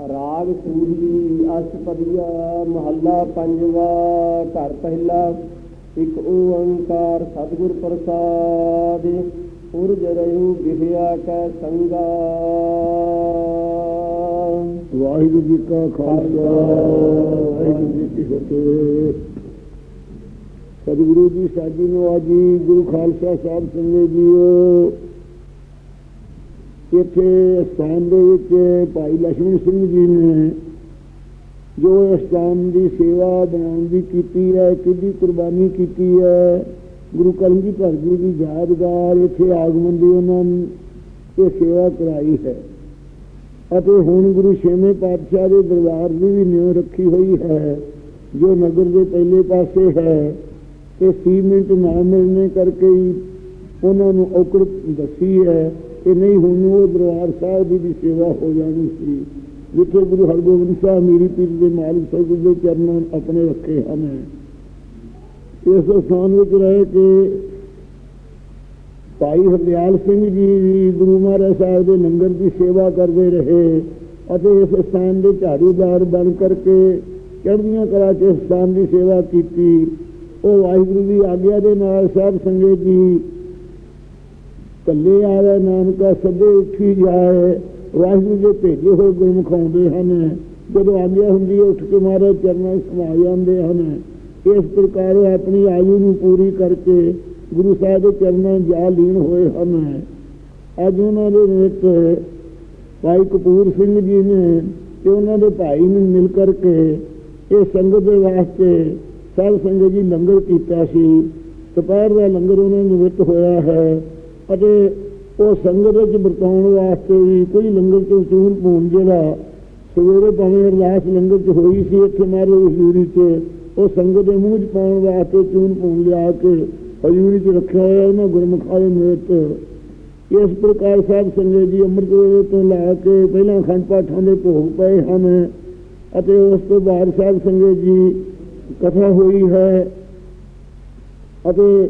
ਰਾਗ ਸੂਰੀ ਅਸ਼ਪਦੀਆ ਮਹੱਲਾ ਪੰਜਵਾ ਘਰ ਪਹਿਲਾ ਇੱਕ ਓੰਕਾਰ ਸਤਿਗੁਰ ਪ੍ਰਸਾਦ ਪੁਰਜ ਰਹਿਉ ਵਿਹਿਆ ਕੈ ਸੰਗਾ। ਵਾਹਿਗੁਰੂ ਜੀ ਕਾ ਖਾਲਸਾ ਵਾਹਿਗੁਰੂ ਜੀ ਕੀ ਫਤਿਹ। ਸਤਿਗੁਰੂ ਜੀ ਸਾਜੀ ਨੂੰ ਆਜੀ ਗੁਰੂ ਖਾਲਸਾ ਸਾਹਿਬ ਸੰਗੇ ਜੀਓ। ਇੱਥੇ ਸਥਾਨ ਦੇ ਵਿੱਚ ਭਾਈ ਲక్ష్ਮਣ ਸਿੰਘ ਜੀ ਨੇ ਜੋ ਇਸ ਸਥਾਨ ਦੀ ਸੇਵਾ ਬਣਾਉਣ ਦੀ ਕੀਤੀ ਹੈ ਕਿੰਨੀ ਕੁਰਬਾਨੀ ਕੀਤੀ ਹੈ, ਗੁਰੂ ਕਲਮਜੀਧਰ ਜੀ ਦੀ ਯਾਦਗਾਰ ਇੱਥੇ ਆਗਮਨ ਦੀ ਉਹਨਾਂ ਨੇ ਇਹ ਸੇਵਾ ਕਰਾਈ ਹੈ। ਅਤੇ ਹੁਣ ਗੁਰੂ ਛੇਵੇਂ ਪਾਤਸ਼ਾਹ ਦੇ ਦਰਬਾਰ ਦੀ ਵੀ ਨਿਉ ਰੱਖੀ ਹੋਈ ਹੈ, ਜੋ ਨਗਰ ਦੇ ਪਹਿਲੇ ਪਾਸੇ ਹੈ, ਤੇ ਸੀਮੈਂਟ ਨਾ ਮਿਲਣੇ ਕਰਕੇ ਉਹਨਾਂ ਨੂੰ ਔਕੜ ਦੱਸੀ ਹੈ ਕਿ ਨਹੀਂ, ਹੁਣ ਉਹ ਦਰਬਾਰ ਸਾਹਿਬ ਦੀ ਸੇਵਾ ਹੋ ਜਾਣੀ ਸੀ। ਜਿੱਥੇ ਗੁਰੂ ਹਰਗੋਬਿੰਦ ਸਾਹਿਬ ਮੀਰੀ ਪੀਰ ਦੇ ਮਾਲਕ ਸਾਹਿਬ ਦੇ ਚਰਨਾਂ ਆਪਣੇ ਰੱਖੇ ਹਨ। ਇਸ ਸਥਾਨ ਵਿੱਚ ਰਹਿ ਕੇ ਭਾਈ ਹਰਦਿਆਲ ਸਿੰਘ ਜੀ ਵੀ ਗੁਰੂ ਮਹਾਰਾਜ ਸਾਹਿਬ ਦੇ ਲੰਗਰ ਦੀ ਸੇਵਾ ਕਰਦੇ ਰਹੇ ਅਤੇ ਇਸ ਸਥਾਨ ਦੇ ਝਾੜੂਦਾਰ ਬਣ ਕਰਕੇ ਚੜ੍ਹਦੀਆਂ ਕਲਾ ਚ ਸਥਾਨ ਦੀ ਸੇਵਾ ਕੀਤੀ। ਉਹ ਵਾਹਿਗੁਰੂ ਦੀ ਆਗਿਆ ਦੇ ਨਾਲ ਸਾਧ ਸੰਗਤ ਜੀ ਕੱਲੇ ਆਵੇ ਨਾਨਕਾ ਸਦੇ ਉੱਠੀ ਜਾਏ। ਵਾਹਿਗੁਰੂ ਦੇ ਭੇਜੇ ਹੋਏ ਗੁਰਮੁਖ ਆਉਂਦੇ ਹਨ। ਜਦੋਂ ਆਗਿਆ ਹੁੰਦੀ ਹੈ, ਉੱਠ ਕੇ ਮਹਾਰਾਜ ਚਰਨਾਂ 'ਚ ਸਮਾ ਜਾਂਦੇ ਹਨ। ਇਸ ਪ੍ਰਕਾਰ ਉਹ ਆਪਣੀ ਆਯੂ ਨੂੰ ਪੂਰੀ ਕਰਕੇ ਗੁਰੂ ਸਾਹਿਬ ਦੇ ਚਰਨਾਂ ਜਾ ਲੀਨ ਹੋਏ ਹਨ। ਅੱਜ ਉਹਨਾਂ ਦੇ ਵਿੱਚ ਭਾਈ ਕਪੂਰ ਸਿੰਘ ਜੀ ਨੇ ਤੇ ਉਹਨਾਂ ਦੇ ਭਾਈ ਨੇ ਮਿਲ ਕਰਕੇ ਇਹ ਸੰਗਤ ਦੇ ਵਾਸਤੇ ਸਾਧ ਸੰਗਤ ਜੀ ਲੰਗਰ ਕੀਤਾ ਸੀ। ਦੁਪਹਿਰ ਦਾ ਲੰਗਰ ਉਹਨਾਂ ਨੂੰ ਵਿੱਚ ਹੋਇਆ ਹੈ। ਅਤੇ ਉਹ ਸੰਗਤ ਵਿੱਚ ਵਰਤਾਉਣ ਵਾਸਤੇ ਵੀ ਕੋਈ ਲੰਗਰ ਤੋਂ ਚੂਰ ਪੂਣ ਜਿਹੜਾ ਸਵੇਰੇ ਭਾਵੇਂ ਅਰਦਾਸ ਲੰਗਰ ਚ ਹੋਈ ਸੀ, ਇੱਥੇ ਮਾਰੇ ਹਜ਼ੂਰੀ ਚ ਉਹ ਸੰਗਤ ਦੇ ਮੂੰਹ ਚ ਪਾਉਣ ਵਾਸਤੇ ਚੂਨ ਪੂਣ ਲਿਆ ਕੇ ਹਜ਼ੂਰੀ ਚ ਰੱਖਿਆ ਹੋਇਆ ਉਹਨਾਂ ਗੁਰਮੁਖਾਂ ਦੇ ਮੇਤ ਇਸ ਪ੍ਰਕਾਰ ਸਾਹਿਬ ਸੰਗਤ ਜੀ ਅੰਮ੍ਰਿਤ ਵੇਲੇ ਤੋਂ ਲਾ ਕੇ ਪਹਿਲਾਂ ਖੰਡ ਪਾਠਾਂ ਦੇ ਭੋਗ ਪਏ ਹਨ ਅਤੇ ਉਸ ਤੋਂ ਬਾਅਦ ਸਾਹਿਬ ਸੰਗਤ ਜੀ ਕਥਾ ਹੋਈ ਹੈ ਅਤੇ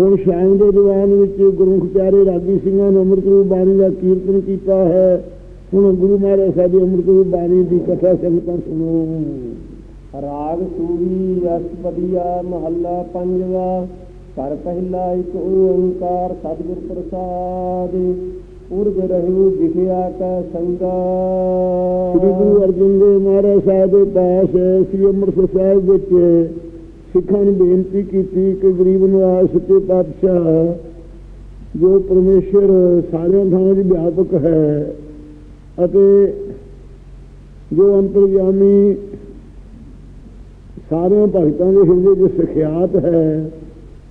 ਹੁਣ ਸ਼ਾਮ ਦੇ ਦੀਵਾਨ ਵਿੱਚ ਗੁਰੂ ਪਿਆਰੇ ਰਾਗੀ ਸਿੰਘਾਂ ਨੇ ਅੰਮ੍ਰਿਤ ਰੂਪ ਬਾਣੀ ਦਾ ਕੀਰਤਨ ਕੀਤਾ ਹੈ। ਹੁਣ ਗੁਰੂ ਮਹਾਰਾਜ ਸਾਹਿਬ ਦੀ ਅੰਮ੍ਰਿਤ ਰੂਪ ਬਾਣੀ ਦੀ ਕਥਾ ਸੰਗਤਾਂ ਸੁਣੋ। ਰਾਗ ਸੂਰੀ ਅਸ਼ਪਦੀਆ ਮਹੱਲਾ ਪੰਜਵਾ, ਘਰ ਪਹਿਲਾ ਇੱਕ ਓੰਕਾਰ ਸਤਿਗੁਰ ਪ੍ਰਸਾਦ। ਪੁਰਜ ਰਹਿਉ ਵਿਖਿਆ ਕਾ ਸੰਗਾ। ਸ੍ਰੀ ਗੁਰੂ ਅਰਜਨ ਦੇਵ ਮਹਾਰਾਜ ਸਾਹਿਬ ਦੇ ਪਾਸ ਸ੍ਰੀ ਅੰਮ੍ਰਿਤਸਰ ਸਾਹਿਬ ਵਿੱਚ ਸਿੱਖਾਂ ਨੂੰ ਬੇਨਤੀ ਕੀਤੀ ਕਿ ਗਰੀਬ ਨਿਵਾਸ ਸੱਚੇ ਪਾਤਸ਼ਾਹ, ਜੋ ਪਰਮੇਸ਼ਰ ਸਾਰਿਆਂ ਥਾਵਾਂ 'ਚ ਵਿਆਪਕ ਹੈ ਅਤੇ ਜੋ ਅੰਤਰਯਾਮੀ ਸਾਰਿਆਂ ਭਗਤਾਂ ਦੇ ਹਿਰਦੇ 'ਚ ਸਿਖਿਆਤ ਹੈ,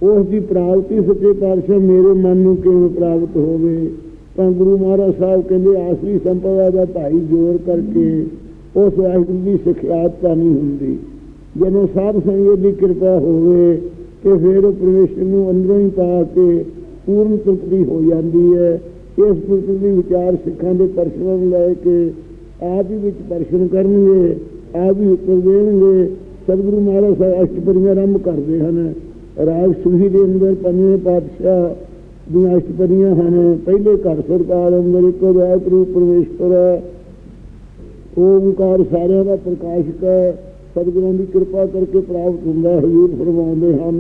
ਉਸ ਦੀ ਪ੍ਰਾਪਤੀ ਸੱਚੇ ਪਾਤਸ਼ਾਹ ਮੇਰੇ ਮਨ ਨੂੰ ਕਿਵੇਂ ਪ੍ਰਾਪਤ ਹੋਵੇ? ਤਾਂ ਗੁਰੂ ਮਹਾਰਾਜ ਸਾਹਿਬ ਕਹਿੰਦੇ, ਆਸਰੀ ਸੰਪਦਾ ਦਾ ਭਾਈ ਜੋਰ ਕਰਕੇ ਉਸ ਵਾਹਿਗੁਰੂ ਦੀ ਸਿਖਿਆਤ ਤਾਂ ਨਹੀਂ ਹੁੰਦੀ। ਜਦੋਂ ਸਾਧ ਸੰਗਤ ਦੀ ਕਿਰਪਾ ਹੋਵੇ ਤੇ ਫਿਰ ਉਹ ਪਰਮੇਸ਼ਰ ਨੂੰ ਅੰਦਰੋਂ ਹੀ ਪਾ ਕੇ ਪੂਰਨ ਤ੍ਰਿਪਤੀ ਹੋ ਜਾਂਦੀ ਹੈ। ਇਸ ਤ੍ਰਿਪਤੀ ਦੇ ਵਿਚਾਰ ਸਿੱਖਾਂ ਦੇ ਪਰਸ਼ਨਾਂ ਨੂੰ ਲੈ ਕੇ ਆਪ ਹੀ ਵਿੱਚ ਪਰਸ਼ਨ ਕਰਨਗੇ, ਆਪ ਹੀ ਉੱਤਰ ਦੇਣਗੇ। ਸਤਿਗੁਰੂ ਮਹਾਰਾਜ ਸਾਹਿਬ ਅਸ਼ਟਪਦੀਆਂ ਆਰੰਭ ਕਰਦੇ ਹਨ। ਰਾਗ ਸੁਹੀ ਦੇ ਅੰਦਰ ਪੰਜਵੇਂ ਪਾਤਸ਼ਾਹ ਦੀਆਂ ਅਸ਼ਟਪਦੀਆਂ ਹਨ। ਪਹਿਲੇ ਘਰ ਸਰਕਾਰ, ਅੰਦਰ ਇੱਕ ਵਾਹਿ ਰੂਪ ਪਰਮੇਸ਼ਵਰ ਹੈ। ਓਮਕਾਰ ਸਾਰਿਆਂ ਦਾ ਪ੍ਰਕਾਸ਼ਕ ਹੈ। ਸਤਿਗੁਰਾਂ ਦੀ ਕਿਰਪਾ ਕਰਕੇ ਪ੍ਰਾਪਤ ਹੁੰਦਾ ਹੈ ਹਜ਼ੂਰ ਫਰਮਾਉਂਦੇ ਹਨ।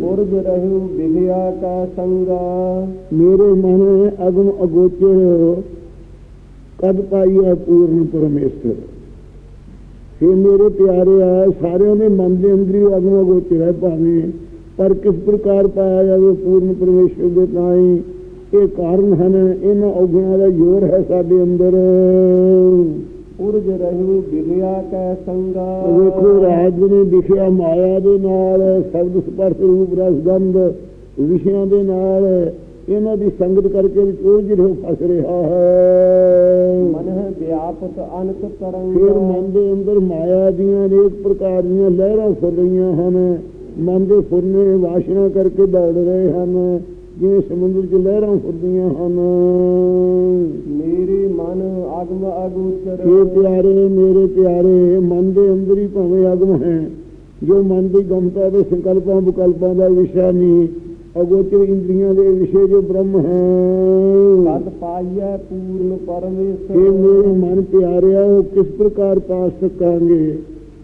ਪੁਰਜ ਰਹਿਉ ਵਿਹਿਆ ਕੈ ਸੰਗਾ। ਮੇਰੇ ਮਨ ਅਗਮ ਅਗੋਚਰ ਕਦ ਪਾਈਆ ਪੂਰਨ ਪਰਮੇਸ਼ਰ? हे ਮੇਰੇ ਪਿਆਰੇ ਆ ਸਾਰਿਆਂ ਦੇ ਮਨ ਦੇ ਅੰਦਰ ਹੀ ਅਗਮ ਅਗੋਚਰ ਹੈ ਭਾਵੇਂ ਪਰ ਕਿਸ ਪ੍ਰਕਾਰ ਪਾਇਆ ਜਾਵੇ ਪੂਰਨ ਪਰਮੇਸ਼ਰ ਦੇ ਤਾਈ ਇਹ ਕਾਰਨ ਹਨ ਇਹਨਾਂ ਔਗਣਾਂ ਦਾ ਜ਼ੋਰ ਹੈ ਸਾਡੇ ਅੰਦਰ। ਪੁਰਜ ਰਹਿਉ ਵਿਹਿਆ ਕੈ ਸੰਗਾ। ਵੇਖੋ ਰਾਜ ਨੇ ਦਿਖਿਆ ਮਾਇਆ ਦੇ ਨਾਲ ਸ਼ਬਦ ਸਪਰਸ਼ ਰੂਪ ਰਸ ਗੰਧ ਵਿਸ਼ਿਆਂ ਦੇ ਨਾਲ ਇਹਨਾਂ ਦੀ ਸੰਗਤ ਕਰਕੇ ਵਿੱਚ ਉਹ ਜਿਹੜਾ ਫਸ ਰਿਹਾ ਹੈ। ਮਨ ਵਿਆਪਕ ਅਨਕ ਤਰੰਗ। ਫਿਰ ਮਨ ਦੇ ਅੰਦਰ ਮਾਇਆ ਦੀਆਂ ਅਨੇਕ ਪ੍ਰਕਾਰ ਦੀਆਂ ਲਹਿਰਾਂ ਫੁਰ ਰਹੀਆਂ ਹਨ। ਮਨ ਦੇ ਫੁਰਨੇ ਵਾਸ਼ਨਾ ਕਰਕੇ ਦੌੜ ਰਹੇ ਹਨ। ਜਿਵੇਂ ਸਮੁੰਦਰ 'ਚ ਲਹਿਰਾਂ ਫੁਰਦੀਆਂ ਹਨ। ਮੇਰੇ ਮਨ ਅਗਮ ਅਗੋਚਰ ਇਹ ਪਿਆਰੇ ਮੇਰੇ ਪਿਆਰੇ ਮਨ ਦੇ ਅੰਦਰ ਹੀ ਭਾਵੇਂ ਅਗਮ ਹੈ। ਜੋ ਮਨ ਦੀ ਗਮਤਾ ਦੇ ਸੰਕਲਪਾਂ ਵਿਕਲਪਾਂ ਦਾ ਵਿਸ਼ਾ ਨਹੀਂ ਅਗੋਚਰ ਇੰਦਰੀਆਂ ਦੇ ਵਿਸ਼ੇ ਜੋ ਬ੍ਰਹਮ ਹੈ। ਕਦ ਪਾਈਐ ਪੂਰਨ ਇਹ ਪਰਮੇਸ਼ਰ ਮੇਰੇ ਮਨ ਪਿਆਰਿਆ ਉਹ ਕਿਸ ਪ੍ਰਕਾਰ ਪਾ ਸਕਾਂਗੇ?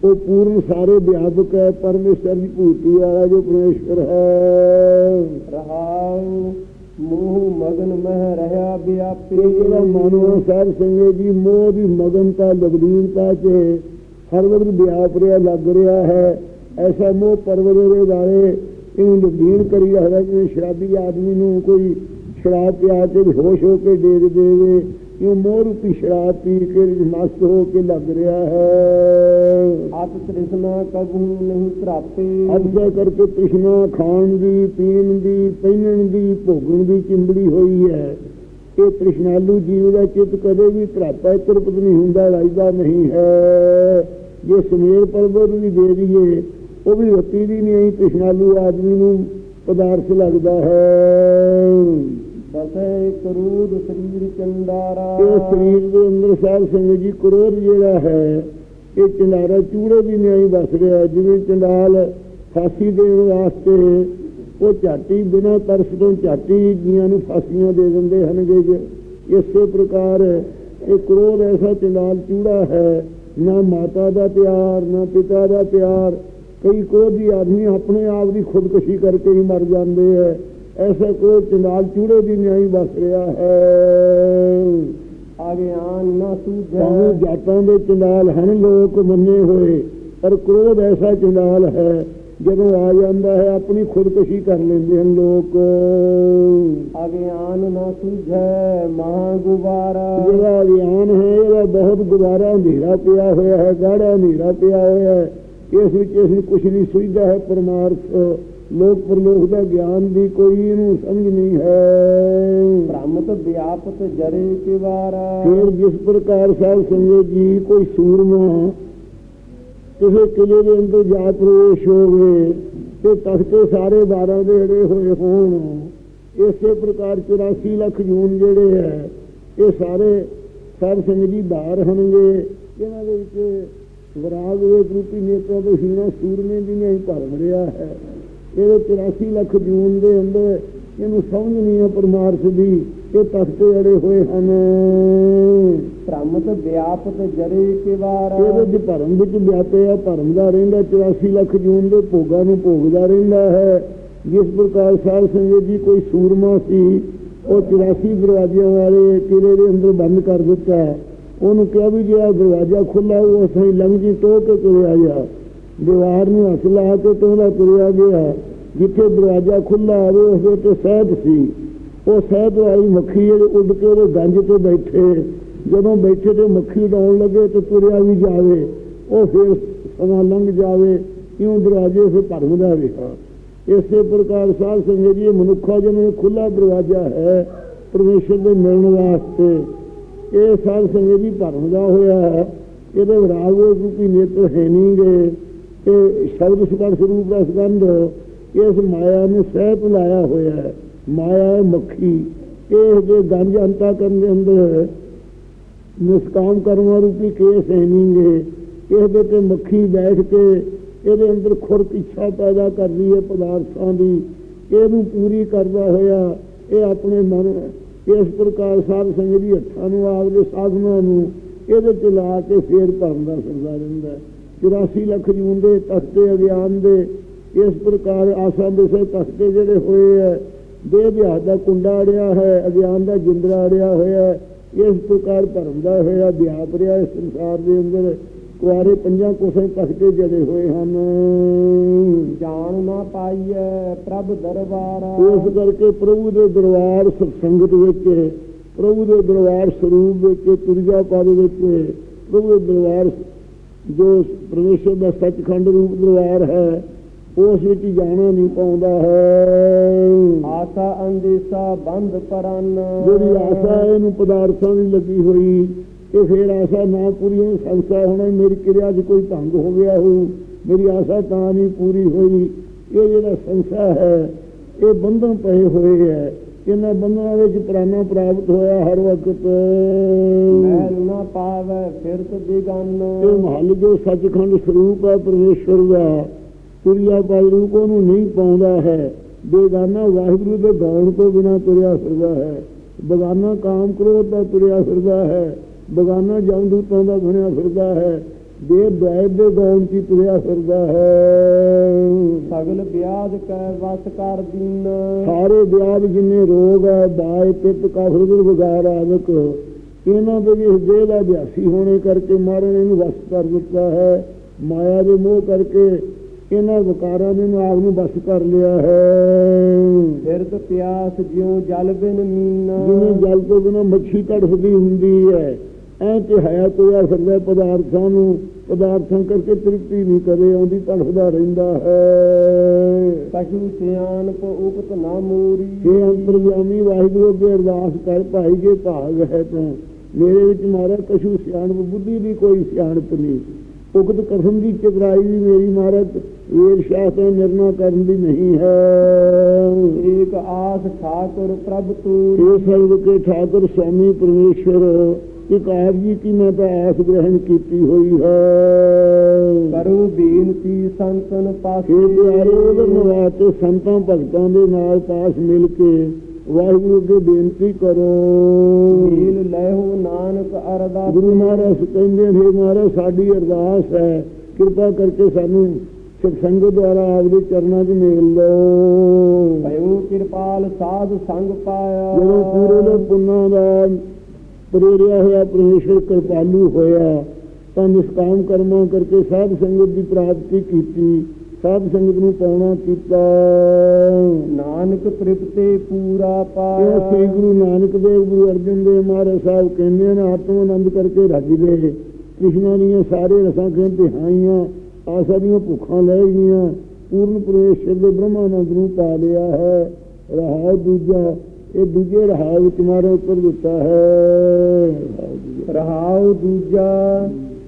ਉਹ ਪੂਰਨ ਸਾਰੇ ਵਿਆਪਕ ਹੈ ਪਰਮੇਸ਼ਰ ਦੀ ਭੂਤੀ ਵਾਲਾ ਜੋ ਪਰਮੇਸ਼ਰ ਹੈ। ਰਹਾਉ ਮੋਹ ਮਗਨ ਮਹਿ ਰਹਾ ਵਿਆਪੀ। ਜਿਹੜਾ ਮਾਨਵ ਸਾਹਿਬ ਸੰਗੇ ਜੀ ਮੋਹ ਦੀ ਮਗਨਤਾ ਲਗਦੀਨਤਾ ਚ ਹਰ ਵਕਤ ਵਿਆਪ ਰਿਹਾ ਲੱਗ ਰਿਹਾ ਹੈ। ਐਸਾ ਮੋਹ ਪਰਵਰੇ ਦੇ ਵਾਲੇ ਇਹਨੂੰ ਲਗਦੀਨ ਕਰੀ ਰੱਖਦਾ ਜਿਵੇਂ ਸ਼ਰਾਬੀ ਆਦਮੀ ਨੂੰ ਕੋਈ ਸ਼ਰਾਬ ਪਿਆ ਕੇ ਹੋਸ਼ ਹੋ ਕੇ ਡੇਗ ਦੇਵੇ। ਇਹ ਮੋਹ ਰੂਪੀ ਸ਼ਰਾਬ ਪੀ ਕੇ ਮਸਤ ਹੋ ਕੇ ਲੱਗ ਰਿਹਾ ਹੈ। ਅਤ ਤ੍ਰਿਸ਼ਨਾ ਕਬੂ ਨਹੀਂ ਪ੍ਰਾਪੇ ਅਬਜ਼ਾ ਕਰਕੇ ਤ੍ਰਿਸ਼ਨਾ ਖਾਣ ਦੀ ਪੀਣ ਦੀ ਪਹਿਨਣ ਦੀ ਭੋਗਣ ਦੀ ਚਿੰਬੜੀ ਹੋਈ ਹੈ। ਇਹ ਤ੍ਰਿਸ਼ਨਾਲੂ ਜੀਵ ਦਾ ਚਿੱਤ ਕਦੇ ਵੀ ਤਰਾਪਾ ਤਰਪਤ ਨਹੀਂ ਹੁੰਦਾ ਰਾਜਦਾ ਨਹੀਂ ਹੈ। ਜੇ ਸਮੇਰ ਪਰਬਤ ਵੀ ਦੇ ਦਈਏ ਉਹ ਵੀ ਰਤੀ ਦੀ ਨਹੀਂ ਤ੍ਰਿਸ਼ਨਾਲੂ ਆਦਮੀ ਨੂੰ ਪਦਾਰਥ ਲੱਗਦਾ ਹੈ। ਬਸੈ ਕਰੂਦ ਸਰੀਰ ਚੰਡਾਰਾ। ਇਹ ਸਰੀਰ ਦੇ ਅੰਦਰ ਸਾਧ ਸੰਗਤ ਜੀ ਕਰੋਧ ਜਿਹੜਾ ਹੈ, ਇਹ ਚੰਡਾਰਾ ਚੂੜੇ ਦੀ ਨਿਆਈ ਵਸ ਰਿਹਾ, ਜਿਵੇਂ ਚੰਡਾਲ ਫਾਂਸੀ ਦੇਣ ਵਾਸਤੇ ਉਹ ਝਾਟੀ ਬਿਨਾਂ ਤਰਸ ਤੋਂ ਝਾਟੀ ਜੀਆਂ ਨੂੰ ਫਾਂਸੀਆਂ ਦੇ ਦਿੰਦੇ ਹਨਗੇ ਜੀ। ਇਸੇ ਪ੍ਰਕਾਰ ਇਹ ਕਰੋਧ ਐਸਾ ਚੰਡਾਲ ਚੂੜਾ ਹੈ, ਨਾ ਮਾਤਾ ਦਾ ਪਿਆਰ, ਨਾ ਪਿਤਾ ਦਾ ਪਿਆਰ। ਕਈ ਕ੍ਰੋਧੀ ਆਦਮੀ ਆਪਣੇ ਆਪ ਦੀ ਖੁਦਕੁਸ਼ੀ ਕਰਕੇ ਹੀ ਮਰ ਜਾਂਦੇ ਹੈ। ਐਸਾ ਕੋਈ ਚੰਡਾਲ ਚੂੜੇ ਦੀ ਨਿਆਈ ਵਸ ਰਿਹਾ ਹੈ। ਅਗਿਆਨ ਨਾ ਭਾਵੇਂ ਸੂਝੈ ਜਾਤਾਂ ਦੇ ਚੰਡਾਲ ਹਨ ਲੋਕ ਮੰਨੇ ਹੋਏ। ਪਰ ਕ੍ਰੋਧ ਐਸਾ ਚੰਡਾਲ ਹੈ ਜਦੋਂ ਆ ਜਾਂਦਾ ਹੈ ਆਪਣੀ ਖੁਦਕੁਸ਼ੀ ਕਰ ਲੈਂਦੇ ਹਨ ਲੋਕ। ਅਗਿਆਨ ਨਾ ਸੂਝੈ ਮਹਾ ਗੁਬਾਰਾ ਜਿਹੜਾ ਅਗਿਆਨ ਹੈ ਇਹਦਾ ਬਹੁਤ ਗੁਜ਼ਾਰਾ ਹਨੇਰਾ ਪਿਆ ਹੋਇਆ ਹੈ ਗਾੜਾ ਹਨੇਰਾ ਪਿਆ ਹੋਇਆ ਹੈ। ਇਸ ਵਿੱਚ ਇਸ ਨੂੰ ਕੁਛ ਨਹੀਂ ਸੁਝਦਾ ਹੈ ਪਰਮਾਰਥ। ਲੋਕ ਪਰਲੋਕ ਦਾ ਗਿਆਨ ਦੀ ਕੋਈ ਇਹਨੂੰ ਸਮਝ ਨਹੀਂ ਹੈ। ਭ੍ਰਮਤ ਵਿਆਪਤ ਜਰੇ ਕਿਵਾਰਾ ਫਿਰ ਜਿਸ ਪ੍ਰਕਾਰ ਸਾਹਿਬ ਸੰਗਤ ਜੀ ਕੋਈ ਸੂਰਮਾ ਕਿਸੇ ਕਿਲੇ ਦੇ ਅੰਦਰ ਜਾ ਪ੍ਰਵੇਸ਼ ਹੋਵੇ ਤੇ ਤਖਤੇ ਸਾਰੇ 12 ਦੇ ਅੜੇ ਹੋਏ ਹੋਣ ਇਸੇ ਪ੍ਰਕਾਰ 84 ਲੱਖ ਜੂਨ ਜਿਹੜੇ ਹੈ ਇਹ ਸਾਰੇ ਸਾਧ ਸੰਗਤ ਜੀ ਬਾਹਰ ਹੋਣਗੇ। ਇਹਨਾਂ ਦੇ ਵਿੱਚ ਵਿਰਾਗ ਦੇ ਰੂਪੀ ਨੇਤਰਾਂ ਤੋਂ ਹੀਣਾ ਸੂਰਮੇ ਦੀ ਨਹੀਂ ਭਰਮ ਰਿਹਾ ਹੈ। ਇਹਦੇ 84 ਲੱਖ ਜੂਨ ਦੇ ਅੰਦਰ ਇਹਨੂੰ ਸਮਝ ਨਹੀਂ ਹੈ ਪਰਮਾਰਥ ਦੀ ਇਹ ਤਖਤੇ ਅੜੇ ਹੋਏ ਹਨ। ਭ੍ਰਮਤ ਵਿਆਪਤ ਜਰੇ ਕਿਵਾਰਾ ਇਹਦੇ ਚ ਭਰਮ ਵਿੱਚ ਵਿਆਪਿਆ ਭਰਮ ਦਾ ਰਹਿੰਦਾ 84 ਲੱਖ ਜੂਨ ਦੇ ਭੋਗਾਂ ਨੂੰ ਭੋਗਦਾ ਰਹਿੰਦਾ ਹੈ। ਜਿਸ ਪ੍ਰਕਾਰ ਸਾਧ ਸੰਗਤ ਜੀ ਕੋਈ ਸੂਰਮਾ ਸੀ ਉਹ 84 ਦਰਵਾਜ਼ਿਆਂ ਵਾਲੇ ਕਿਲੇ ਦੇ ਅੰਦਰ ਬੰਦ ਕਰ ਦਿੱਤਾ। ਉਹਨੂੰ ਕਿਹਾ ਵੀ ਜੇ ਆਹ ਦਰਵਾਜ਼ਾ ਖੁੱਲਾ ਉਹ ਸਹੀ ਲੰਘ ਜੀ ਟੋ ਕੇ ਤੁਰਿਆ ਜਾ। ਦੀਵਾਰ ਨੂੰ ਹੱਥ ਲਾ ਕੇ ਤੋੜਾ ਤੁਰਿਆ ਗਿਆ। ਜਿੱਥੇ ਦਰਵਾਜ਼ਾ ਖੁੱਲਾ ਆਵੇ ਉਸ ਦੇ ਤੇ ਸਹਿਬ ਸੀ। ਉਹ ਸਹਿਬ ਵਾਲੀ ਮੱਖੀ ਉੱਡ ਕੇ ਉਹਦੇ ਗੰਜ ਤੇ ਬੈਠੇ। ਜਦੋਂ ਬੈਠੇ ਤੇ ਮੱਖੀ ਉਡਾਉਣ ਲੱਗੇ ਤੇ ਤੁਰਿਆ ਵੀ ਜਾਵੇ। ਉਹ ਫਿਰ ਸਮਾਂ ਲੰਘ ਜਾਵੇ ਕਿਉਂ ਦਰਵਾਜ਼ੇ ਸੇ ਭਰਮਦਾ ਰਿਹਾ। ਇਸੇ ਪ੍ਰਕਾਰ ਸਾਧ ਸੰਗਤ ਜੀ, ਇਹ ਮਨੁੱਖਾ ਜਿਵੇਂ ਖੁੱਲਾ ਦਰਵਾਜ਼ਾ ਹੈ ਪਰਮੇਸ਼ਰ ਦੇ ਮਿਲਣ ਵਾਸਤੇ। ਇਹ ਸਾਧ ਸੰਗਤ ਜੀ ਭਰਮ ਦਾ ਹੋਇਆ ਹੈ। ਇਹਦੇ ਵਿਰਾਗ ਰੂਪੀ ਨੇਤਰ ਹੈ ਨਹੀਂਗੇ ਇਹ ਸ਼ਬਦ ਸੁਕਾਰ ਸਰੂਪ ਦਾ ਸੰਬੰਧ ਇਸ ਮਾਇਆ ਨੂੰ ਸਹਿ ਲਾਇਆ ਹੋਇਆ ਹੈ। ਮਾਇਆ ਹੈ ਮੱਖੀ। ਇਹ ਜੇ ਗੰਜ ਅੰਤਾ ਕਰਨ ਦੇ ਅੰਦਰ ਨਿਸਕਾਮ ਕਰਮਾ ਰੂਪੀ ਕੇਸ ਹੈ ਨਹੀਂਗੇ ਇਹਦੇ ਤੇ ਮੱਖੀ ਬੈਠ ਕੇ ਇਹਦੇ ਅੰਦਰ ਖੁਰਕ ਇੱਛਾ ਪੈਦਾ ਕਰਦੀ ਹੈ ਪਦਾਰਥਾਂ ਦੀ। ਇਹਨੂੰ ਪੂਰੀ ਕਰਦਾ ਹੋਇਆ ਇਹ ਆਪਣੇ ਮਨ ਇਸ ਪ੍ਰਕਾਰ ਸਾਧ ਸੰਗਤ ਦੀ ਹੱਥਾਂ ਨੂੰ ਆਪਦੇ ਸਾਧਨਾਂ ਨੂੰ ਇਹਦੇ ਚ ਲਾ ਕੇ ਫੇਰ ਭਰਨ ਦਾ ਸਰਦਾ ਰਹਿੰਦਾ 84 ਲੱਖ ਜੂਨ ਦੇ ਤਖਤੇ ਅਗਿਆਨ ਦੇ ਇਸ ਪ੍ਰਕਾਰ ਆਸਾਂ ਦੇ ਸੇ ਤਖਤੇ ਜਿਹੜੇ ਹੋਏ ਹੈ ਦੇ ਵਿਆਹ ਦਾ ਕੁੰਡਾ ਅੜਿਆ ਹੈ ਅਗਿਆਨ ਦਾ ਜਿੰਦਰਾ ਅੜਿਆ ਹੋਇਆ ਹੈ ਇਸ ਪ੍ਰਕਾਰ ਭਰਮ ਦਾ ਹੋਇਆ ਵਿਆਪ ਰਿਹਾ ਇਸ ਸੰਸਾਰ ਦੇ ਅੰਦਰ ਕੁਆਰੇ ਪੰਜਾਂ ਕੋਸੇ ਤਖਤੇ ਜੜੇ ਹੋਏ ਹਨ। ਜਾਣ ਨਾ ਪਾਈਐ ਪ੍ਰਭ ਦਰਬਾਰਾ। ਇਸ ਕਰਕੇ ਪ੍ਰਭੂ ਦੇ ਦਰਬਾਰ ਸਤਸੰਗਤ ਵਿੱਚ ਪ੍ਰਭੂ ਦੇ ਦਰਬਾਰ ਸਰੂਪ ਵਿੱਚ ਤੁਰਿਆ ਪਦ ਵਿੱਚ ਪ੍ਰਭੂ ਦੇ ਦਰਬਾਰ ਜੋ ਪਰਮੇਸ਼ਰ ਦਾ ਸੱਚਖੰਡ ਰੂਪ ਦਰਬਾਰ ਹੈ ਉਸ ਵਿੱਚ ਜਾਣਾ ਨਹੀਂ ਪਾਉਂਦਾ ਹੈ। ਆਸਾ ਅੰਦੇਸਾ ਬੰਦ ਪਰਨ ਜਿਹੜੀ ਆਸਾ ਹੈ ਇਹਨੂੰ ਪਦਾਰਥਾਂ ਦੀ ਲੱਗੀ ਹੋਈ ਇਹ ਫੇਰ ਆਸਾ ਨਾ ਪੂਰੀ ਹੋਈ ਸੰਸਾ ਹੋਣਾ ਮੇਰੀ ਕਿਰਿਆ 'ਚ ਕੋਈ ਭੰਗ ਹੋ ਗਿਆ ਹੋ ਮੇਰੀ ਆਸਾ ਤਾਂ ਨਹੀਂ ਪੂਰੀ ਹੋਈ। ਇਹ ਜਿਹੜਾ ਸੰਸਾ ਹੈ ਇਹ ਬੰਧਨ ਪਏ ਹੋਏ ਹੈ। ਇਹਨਾਂ ਬੰਧਨਾਂ ਵਿੱਚ ਪ੍ਰਾਣਾ ਪ੍ਰਾਪਤ ਹੋਇਆ ਹਰ ਵਕਤ। ਮੈਲ ਨਾ ਪਾਵੈ ਫਿਰਤ ਬਿਗਨ ਇਹ ਮਹੱਲ ਜੋ ਸੱਚਖੰਡ ਸਰੂਪ ਹੈ ਪਰਮੇਸ਼ਰ ਦਾ ਤੁਰਿਆ ਪਾਈ ਰੂਪ ਉਹਨੂੰ ਨਹੀਂ ਪਾਉਂਦਾ ਹੈ। ਬੇਗਾਨਾ ਵਾਹਿਗੁਰੂ ਦੇ ਗਾਉਣ ਤੋਂ ਬਿਨਾ ਤੁਰਿਆ ਫਿਰਦਾ ਹੈ। ਬਗਾਨਾ ਕਾਮ ਕ੍ਰੋਧ ਦਾ ਤੁਰਿਆ ਫਿਰਦਾ ਹੈ। ਬਗਾਨਾ ਜਮਦੂਤਾਂ ਦਾ ਬਣਿਆ ਫਿਰਦਾ ਹੈ। ਦੇ ਦੈਦ ਦੇ ਚ ਹੀ ਤੁਰਿਆ ਫਿਰਦਾ ਹੈ। ਸਗਲ ਵਿਆਜ ਕੈ ਵਸ ਕਰ ਦੀਨ। ਸਾਰੇ ਵਿਆਹ ਜਿੰਨੇ ਰੋਗ ਹੈ ਬਾਇ ਪਿੱਤ ਕਫਰ ਦੇ ਵਿਗਾਰ ਆਦਿਕ ਇਹਨਾਂ ਦੇ ਵੀ ਦੇਹ ਦਾ ਅਭਿਆਸੀ ਹੋਣੇ ਕਰਕੇ ਮਹਾਰਾਜ ਨੇ ਇਹਨੂੰ ਵਸ ਕਰ ਦਿੱਤਾ ਹੈ। ਮਾਇਆ ਦੇ ਮੋਹ ਕਰਕੇ ਇਹਨਾਂ ਵਿਕਾਰਾਂ ਨੇ ਆਪ ਨੂੰ ਵਸ ਕਰ ਲਿਆ ਹੈ। ਫਿਰਤ ਪਿਆਸ ਜਿਉ ਜਲ ਬਿਨ ਮੀਨਾ। ਜਿਵੇਂ ਜਲ ਤੋਂ ਬਿਨਾਂ ਮੱਛੀ ਤੜਫਦੀ ਹੁੰਦੀ ਹੈ। ਐ ਤੇ ਹਯਾ ਤੋਇਆ ਫਿਰਦਾ ਪਦਾਰਥਾਂ ਨੂੰ ਪਦਾਰਥਾਂ ਕਰਕੇ ਤ੍ਰਿਪਤੀ ਨਹੀਂ ਕਰੇ ਆਉਂਦੀ ਤੜਫਦਾ ਰਹਿੰਦਾ ਹੈ। ਕਛੂ ਸਿਆਣਪ ਉਪਤ ਨਾ ਮੂਰੀ। ਇਹ ਅੰਤਰਜਾਮੀ ਵਾਹਿਗੁਰੂ ਅੱਗੇ ਅਰਦਾਸ ਕਰ ਭਾਈ ਜੇ ਭਾਗ ਹੈ ਤੂੰ ਮੇਰੇ ਵਿੱਚ ਮਾਰਾ ਕਛੂ ਸਿਆਣਪ ਬੁੱਧੀ ਦੀ ਕੋਈ ਸਿਆਣਪ ਨਹੀਂ। ਉਕਤ ਕਸਮ ਦੀ ਚਤਰਾਈ ਵੀ ਮੇਰੀ ਮਹਾਰਾਜ ਵੇਦ ਸ਼ਾਸਤਰ ਨਿਰਣਾ ਕਰਨ ਦੀ ਨਹੀਂ ਹੈ। ਏਕ ਆਸ ਠਾਕੁਰ ਪ੍ਰਭ ਤੂਰੀ ਇਹ ਸਰਬ ਕੇ ਠਾਕੁਰ ਸਵਾਮੀ ਪਰਮੇਸ਼ਰ ਇੱਕ ਆਪ ਜੀ ਕੀ ਮੈਂ ਤਾਂ ਆਸ ਗ੍ਰਹਿਣ ਕੀਤੀ ਹੋਈ ਹੈ। ਕਰੋ ਬੇਨਤੀ ਸੰਤਨ ਪਾਸੇ ਪਿਆਰੇ ਉਹਦੇ ਨਿਵਾਤੇ ਸੰਤਾਂ ਭਗਤਾਂ ਦੇ ਨਾਲ ਪਾਸ ਮਿਲ ਕੇ ਵਾਹਿਗੁਰੂ ਅੱਗੇ ਬੇਨਤੀ ਕਰੋ। ਮੇਲ ਲੈਹੋ ਨਾਨਕ ਅਰਦਾਸ। ਗੁਰੂ ਮਹਾਰਾਜ ਕਹਿੰਦੇ ਨੇ ਮਹਾਰਾਜ ਸਾਡੀ ਅਰਦਾਸ ਹੈ। ਕਿਰਪਾ ਕਰਕੇ ਸਾਨੂੰ ਸਤਸੰਗ ਦੁਆਰਾ ਆਪਦੇ ਚਰਨਾਂ 'ਚ ਮੇਲ ਲਓ। ਭਇਓ ਕਿਰਪਾਲ ਸਾਧ ਸੰਗ ਪਾਇਆ। ਜਦੋਂ ਪੂਰੇ ਦੇ ਪੁੰਨਾਂ ਦਾ ਪ੍ਰੇਰਿਆ ਹੋਇਆ ਪਰਮੇਸ਼ਰ ਕਿਰਪਾਲੂ ਹੋਇਆ ਤਾਂ ਨਿਸ਼ਕਾਮ ਕਰਮਾਂ ਕਰਕੇ ਸਾਧ ਸੰਗਤ ਦੀ ਪ੍ਰਾਪਤੀ ਕੀਤੀ ਸਾਧ ਸੰਗਤ ਨੂੰ ਪਾਉਣਾ ਕੀਤਾ। ਨਾਨਕ ਤ੍ਰਿਪਤੇ ਪੂਰਾ ਇਹ ਪਾਇਆ ਸ੍ਰੀ ਗੁਰੂ ਨਾਨਕ ਦੇਵ ਗੁਰੂ ਅਰਜਨ ਦੇਵ ਮਹਾਰਾਜ ਸਾਹਿਬ ਕਹਿੰਦੇ ਨੇ ਆਤਮ ਆਨੰਦ ਕਰਕੇ ਰੱਜ ਗਏ। ਕ੍ਰਿਸ਼ਨਾ ਦੀਆਂ ਸਾਰੇ ਰਸਾਂ ਕਹਿੰਦੇ ਹਾਈਆਂ ਆਸਾ ਦੀਆਂ ਭੁੱਖਾਂ ਲੈ ਗਈਆਂ ਪੂਰਨ ਪ੍ਰਵੇਸ਼ਰ ਦੇ ਬ੍ਰਹਮਾਨੰਦ ਨੂੰ ਪਾ ਲਿਆ ਹੈ। ਰਹਾਉ ਦੂਜਾ ਇਹ ਦੂਜੇ ਰਹਾਉ ਵਿੱਚ ਮਾਰੇ ਉੱਤਰ ਦਿੱਤਾ ਹੈ। ਰਹਾਉ ਰਹਾਉ ਦੂਜਾ